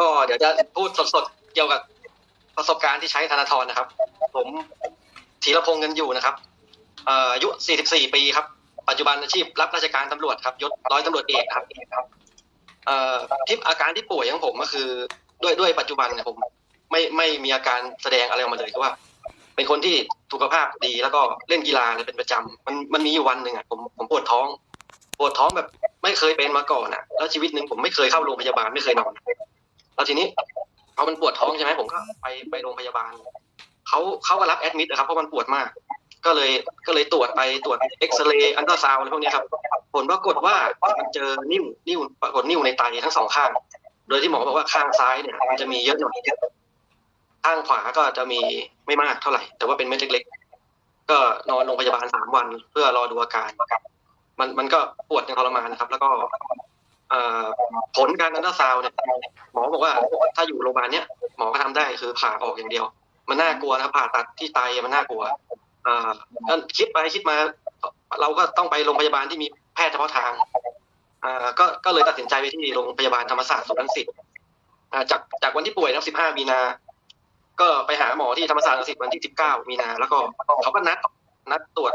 ก็เดี๋ยวจะพูดสดๆเกี่ยวกับประสบการณ์ที่ใช้ธนาธรนะครับ ผมธีรพงษ์เงินอยู่นะครับอายุ 44 ปีครับ ปัจจุบันอาชีพรับราชการตำรวจครับยศร้อยตำรวจเอกครับเอ่อที่อาการที่ป่วยของผมก็คือด้วยด้วยปัจจุบันเนี่ยผมไม่ไม่มีอาการแสดงอะไรออกมาเลยคือว่า เป็นคนที่สุขภาพดีแล้วก็เล่นกีฬาเลยเป็นประจำมันมันมีอยู่วันหนึ่งอะผมผมปวดท้อง ปวดท้องแบบไม่เคยเป็นมาก่อนอะ แล้วชีวิตหนึ่งผมไม่เคยเข้าโรงพยาบาลไม่เคยนอน แล้วทีนี้พอมันปวดท้องใช่ไหมผมก็ไปไปโรงพยาบาลเขาเขาก็รับแอดมิดนะครับเพราะมันปวดมาก ก็เลยก็เลยตรวจไปตรวจเอ็กซเรย์อันตราซาวอะไรพวกนี้ครับ ผลปรากฏว่ามันเจอนิ่วนิ่วปรากฏนิ่วในไตทั้งสองข้าง โดยที่หมอบอกว่าข้างซ้ายเนี่ย มันจะมีเยอะหน่อยข้างขวาก็จะมีไม่มากเท่าไหร่ แต่ว่าเป็นเม็ดเล็กๆ ก็นอนโรงพยาบาลสามวันเพื่อรอดูอาการมันมันก็ปวดอย่างทรมานนะครับ แล้วก็ ผลการอันตราซาวเนี่ยหมอบอกว่าถ้าอยู่โรงพยาบาลเนี้ยหมอก็ทำได้คือผ่าออกอย่างเดียว มันน่ากลัวนะผ่าตัดที่ไตมันน่ากลัวอ่าก็คิดไปคิดมา เราก็ต้องไปโรงพยาบาลที่มีแพทย์เฉพาะทางอ่าก็ก็เลยตัดสินใจไปที่โรงพยาบาลธรรมศาสตร์สุรังสิตจากจากวันที่ป่วยนะ15 มีนา ก็ไปหาหมอที่ธรรมศาสตร์รังสิตวันที่ 19 มีนา แล้วก็เขาก็นัดนัดตรวจ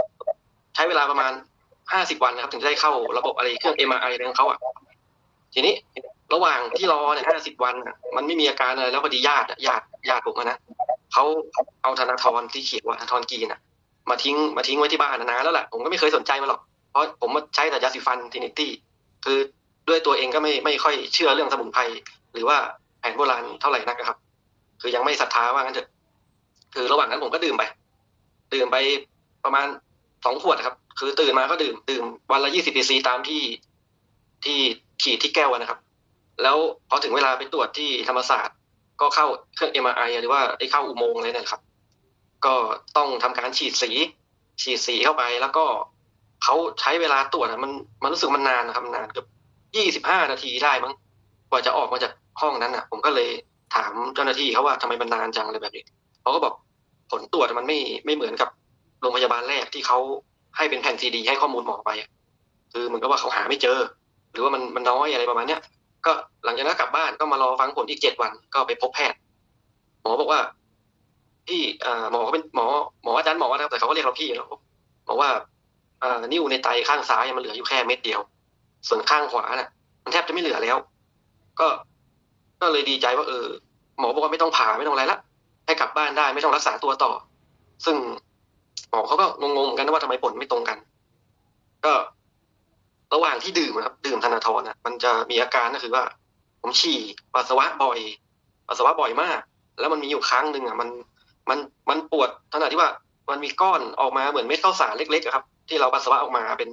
ใช้เวลาประมาณ 50 วันนะครับ ถึงจะได้เข้าระบบอะไรเครื่อง MRI อะไรของเขาอะ ทีนี้ระหว่างที่รอเนี่ย50วันมันไม่มีอาการอะไรแล้วพอดีญาติญาติญาติผมนะเขาเอาธนาธรที่เขียนว่าธนาธรกีนอะมาทิ้งมาทิ้งไว้ที่บ้านนานแล้วแหละผมก็ไม่เคยสนใจมันหรอกเพราะผมมาใช้แต่ยาสีฟันทินิตี้คือด้วยตัวเองก็ไม่ไม่ค่อยเชื่อเรื่องสมุนไพรหรือว่าแผนโบราณเท่าไหร่นักครับ คือยังไม่ศรัทธาว่างั้นเถอะคือระหว่างนั้นผมก็ดื่มไป ดื่มไปประมาณสองขวดครับ คือตื่นมาก็ดื่มดื่มวันละยี่สิบซีตามที่ที่ขีดที่แก้วนะครับ แล้วพอถึงเวลาไปตรวจที่ธรรมศาสตร์ ก็เข้าเครื่อง MRI หรือว่าได้เข้าอุโมงค์เลยนะครับ ก็ต้องทำการฉีดสี ฉีดสีเข้าไปแล้วก็เขาใช้เวลาตรวจมันมันรู้สึกมันนานนะครับนานเกือบยี่สิบห้านาทีได้มั้งกว่าจะออกมาจากห้องนั้นอะ ผมก็เลยถามเจ้าหน้าที่เขาว่าทำไมมันนานจังอะไรแบบนี้เขาก็บอกผลตรวจมันไม่ไม่เหมือนกับโรงพยาบาลแรกที่เขาให้เป็นแผ่นซีดีให้ข้อมูลหมอไป คือเหมือนกับว่าเขาหาไม่เจอ หรือว่ามันมันน้อยอะไรประมาณเนี้ยก็หลังจากนั้นกลับบ้านก็มารอฟังผลอีกเจ็ดวันก็ไปพบแพทย์ หมอบอกว่าพี่อ่าหมอเขาเป็นหมอหมออาจารย์หมอนะครับแต่เขาก็เรียกเราพี่แล้วบอกว่าอ่านิ้วในไตข้างซ้ายมันเหลืออยู่แค่เม็ดเดียว ส่วนข้างขวาน่ะ มันแทบจะไม่เหลือแล้ว ก็ก็เลยดีใจว่าเออ หมอบอกว่าไม่ต้องผ่าไม่ต้องอะไรละให้กลับบ้านได้ไม่ต้องรักษาตัวต่อ ซึ่งหมอเขาก็งงๆเหมือนกันนะว่าทำไมผลไม่ตรงกัน ก็ ระหว่างที่ดื่มนะครับดื่มธนาธรนะมันจะมีอาการก็คือว่า ผมฉี่ปัสสาวะบ่อยปัสสาวะบ่อยมาก แล้วมันมีอยู่ครั้งหนึ่งอะมันมันมันปวดขนาดที่ว่ามันมีก้อนออกมาเหมือนเม็ดข้าวสารเล็กๆครับ ที่เราปัสสาวะออกมาเป็น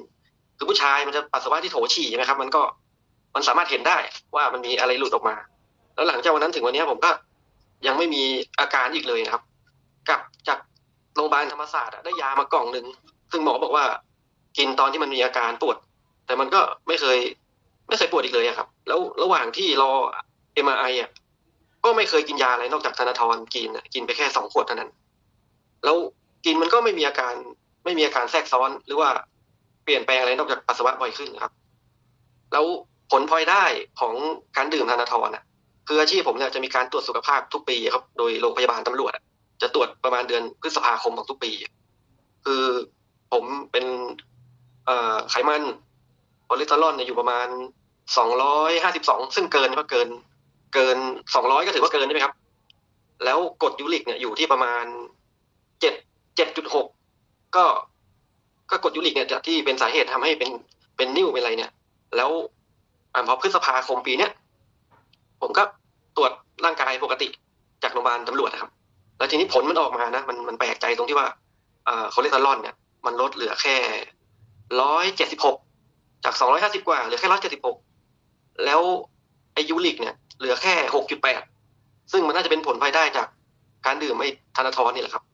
คือผู้ชายมันจะปัสสาวะที่โถฉี่ใช่ไหมครับ มันก็มันสามารถเห็นได้ว่ามันมีอะไรหลุดออกมา แล้วหลังจากวันนั้นถึงวันนี้ผมก็ยังไม่มีอาการอีกเลยนะครับกลับจากโรงพยาบาลธรรมศาสตร์ได้ยามากล่องหนึ่งซึ่งหมอบอกว่ากินตอนที่มันมีอาการปวด แต่มันก็ไม่เคย ไม่เคยปวดอีกเลยอะครับ แล้วระหว่างที่รอเอ็มไออะก็ไม่เคยกินยาอะไรนอกจากธนาธรกินกินไปแค่สองขวดเท่านั้น แล้วกินมันก็ไม่มีอาการ ไม่มีอาการแทรกซ้อนหรือว่าเปลี่ยนแปลงอะไรนอกจากปัสสาวะบ่อยขึ้นครับ แล้วผลพลอยได้ของการดื่มธนาธรอะ คืออาชีพผมเนี่ยจะมีการตรวจสุขภาพทุกปีครับ โดยโรงพยาบาลตำรวจจะตรวจประมาณเดือนพฤษภาคมของทุกปี คือผมเป็นไขมัน อเลสเตอรอลเนี่ยอยู่ประมาณสองร้อยห้าสิบสองซึ่งเกินก็เกิน เกินสองร้อยก็ถือว่าเกินใช่ไหมครับ แล้วกรดยูริกเนี่ยอยู่ที่ประมาณเจ็ดเจ็ดจุดหกก็ก็กรดยูริกเนี่ยจากที่เป็นสาเหตุทำให้เป็นเป็นนิ่วเป็นอะไรเนี่ย แล้วอพอพฤษภาคมปีเนี้ยผมก็ตรวจร่างกายปกติจากโรงพยาบาลตำรวจนะครับ แล้วทีนี้ผลมันออกมานะมันมันแปลกใจตรงที่ว่าอ่าคอเลสเตอรอลเนี่ย มันลดเหลือแค่ร้อยเจ็ดสิบหก จากสองร้อยห้าสิบกว่าเหลือแค่ร้อยเจ็ดสิบหกแล้วไอยูริกเนี่ยเหลือแค่หกจุดแปดซึ่งมันน่าจะเป็นผลภายได้จากการดื่มไอธนาทรนี่แหละครับ